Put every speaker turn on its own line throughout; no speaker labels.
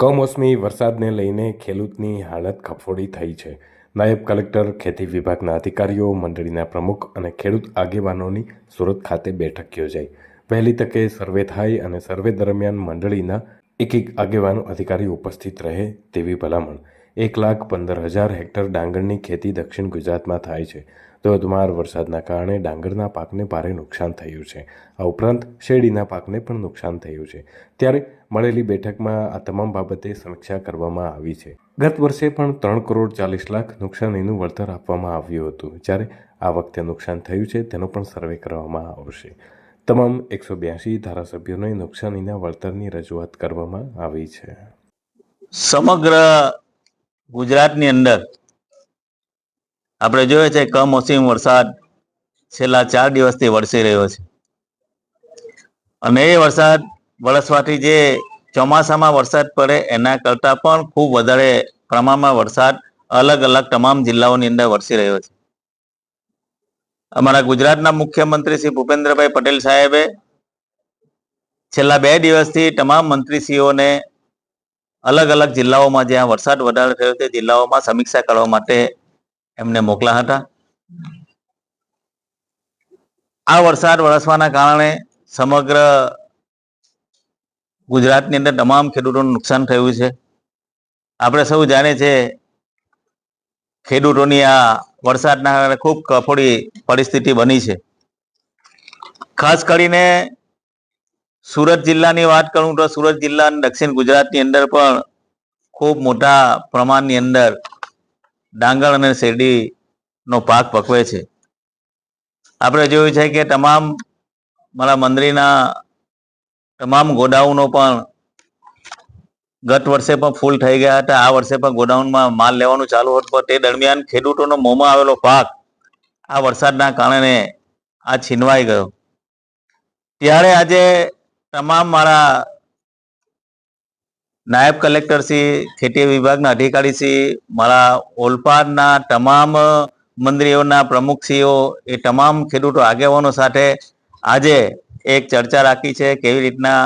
કમોસમી વરસાદને લઈને ખેડૂતની હાલત કફોડી થઈ છે. નાયબ કલેક્ટર, ખેતી વિભાગના અધિકારીઓ, મંડળીના પ્રમુખ અને ખેડૂત આગેવાનોની સુરત ખાતે બેઠક યોજાઈ. વહેલી તકે સર્વે થાય અને સર્વે દરમિયાન મંડળીના એક એક આગેવાનો અધિકારી ઉપસ્થિત રહે તેવી ભલામણ. એક લાખ પંદર હજાર હેક્ટર ડાંગરની ખેતી દક્ષિણ ગુજરાતમાં થાય છે. ધોધમાર વરસાદના કારણે ડાંગરના પાકને ભારે નુકસાન થયું છે. આ ઉપરાંત શેરડીના પાકને પણ નુકસાન થયું છે. ત્યારે મળેલી બેઠકમાં આ તમામ બાબતે સમીક્ષા કરવામાં આવી છે. ગત વર્ષે પણ ત્રણ કરોડ ચાલીસ લાખ નુકસાનીનું વળતર આપવામાં આવ્યું હતું. જ્યારે આ વખતે નુકસાન થયું છે, તેનો પણ સર્વે કરવામાં આવશે. તમામ એકસો બ્યાસી ધારાસભ્યોને નુકસાનીના વળતરની રજૂઆત કરવામાં આવી છે.
સમગ્ર ગુજરાતની અંદર આપણે જોઈએ છે કમોસમી વરસાદ છેલ્લા ચાર દિવસથી વરસી રહ્યો છે. અને એ વરસાદ વરસવાથી જે ચોમાસામાં વરસાદ પડે એના કરતાં પણ ખૂબ વધારે પ્રમાણમાં વરસાદ અલગ અલગ તમામ જિલ્લાઓની અંદર વરસી રહ્યો છે. અમારા ગુજરાતના મુખ્યમંત્રી શ્રી ભૂપેન્દ્રભાઈ પટેલ સાહેબે છેલ્લા બે દિવસથી તમામ મંત્રીશ્રીઓને અલગ અલગ જિલ્લાઓમાં જ્યાં વરસાદ વધારે થયો તે જિલ્લાઓમાં સમીક્ષા કરવા માટે એમને મોકલા હતા. આ વરસાદ વરસવાના કારણે સમગ્ર ગુજરાતની અંદર તમામ ખેડૂતોનું નુકસાન થયું છે. આપણે સૌ જાણીએ છીએ ખેડૂતોની આ વરસાદના કારણે ખૂબ કફોડી પરિસ્થિતિ બની છે. ખાસ કરીને સુરત જિલ્લાની વાત કરું તો સુરત જિલ્લા દક્ષિણ ગુજરાતની અંદર પણ ખૂબ મોટા પ્રમાણની અંદર ડાંગર અને શેરડીનો પાક પકવે છે. આપણે જોયું છે કે તમામ મારા મંદિરના તમામ ગોડાઉનો પણ ગત વર્ષે પણ ફૂલ થઈ ગયા હતા. આ વર્ષે પણ ગોડાઉનમાં માલ લેવાનું ચાલુ હતું. તે દરમિયાન ખેડૂતોનો મોંમાં આવેલો પાક આ વરસાદના કારણે આ છીનવાઈ ગયો. ત્યારે આજે તમામ મારા નાયબ કલેક્ટર શ્રી, ખેતી વિભાગના અધિકારી શ્રી, મારા ઓલપાડના તમામ મંત્રીઓના પ્રમુખશ્રીઓ એ તમામ ખેડૂતો આગેવાનો સાથે આજે એક ચર્ચા રાખી છે, કેવી રીતના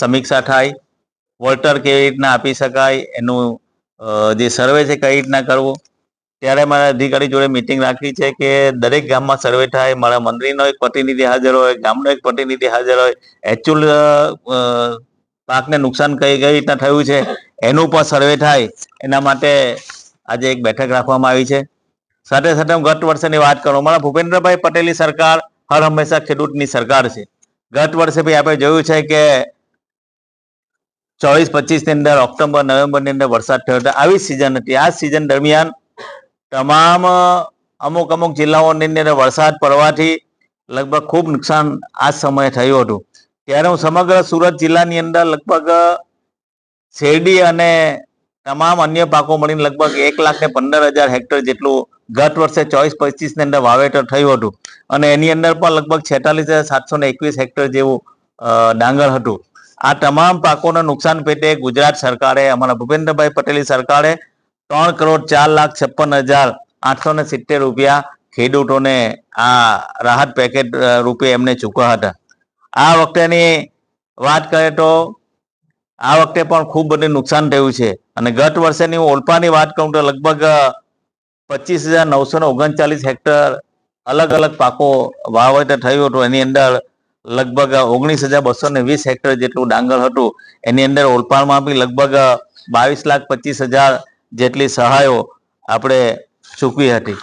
સમીક્ષા થાય વળતર કેવી રીતના આપી શકાય, એનું જે સર્વે છે કઈ રીતના કરવું. ત્યારે મારા અધિકારી જોડે મિટિંગ રાખી છે કે દરેક ગામમાં સર્વે થાય, મારા મંત્રીનો એક પ્રતિનિધિ હાજર હોય, ગામનો એક પ્રતિનિધિ હાજર હોય એકચ્યુઅલ પાકને નુકસાન કઈ કઈ રીતના થયું છે, એનું પણ સર્વે થાય. એના માટે આજે એક બેઠક રાખવામાં આવી છે. સાથે સાથે હું ગત વર્ષની વાત કરું મારા ભૂપેન્દ્રભાઈ પટેલની સરકાર હર હંમેશા ખેડૂતની સરકાર છે. ગત વર્ષે ભાઈ આપણે જોયું છે કે ચોવીસ પચીસની અંદર ઓક્ટોબર, નવેમ્બરની અંદર વરસાદ થયો હતો. આવી સિઝન હતી. આ સિઝન દરમિયાન તમામ અમુક અમુક જિલ્લાઓની અંદર વરસાદ પડવાથી લગભગ ખૂબ નુકસાન આ સમયે થયું હતું. ત્યારે હું સમગ્ર સુરત જિલ્લાની અંદર લગભગ શેરડી અને તમામ અન્ય પાકો મળીને લગભગ એક લાખ ને પંદર હજાર હેક્ટર જેટલું ગત વર્ષે ચોવીસ પચીસની અંદર વાવેતર થયું હતું. અને એની અંદર પણ લગભગ છેતાલીસ હજાર સાતસો ને એકવીસ હેક્ટર જેવું ડાંગર હતું. આ તમામ પાકોના નુકસાન પેટે ગુજરાત સરકારે, અમારા ભૂપેન્દ્રભાઈ પટેલની સરકારે ત્રણ કરોડ ચાર લાખ છપ્પન હજાર આઠસો ને સિત્તેર રૂપિયા ખેડૂતોને આ રાહત પેકેજ રૂપે એમને ચૂકવ્યા હતા. આ વખતેની વાત કરીએ તો આ વખતે પણ ખૂબ બધું નુકસાન થયું છે. અને ગત વર્ષેની હું ઓલપાની વાત કરું તો લગભગ પચીસ હજાર નવસો ને ઓગણચાલીસ હેક્ટર અલગ અલગ પાકો વાવેતર થયું હતું. એની અંદર લગભગ ઓગણીસ હજાર બસો ને વીસ હેક્ટર જેટલું ડાંગર હતું. એની અંદર ઓલપાણમાં બી લગભગ બાવીસ લાખ પચીસ હજાર જેટલી સહાયો આપણે ચૂકવી હતી.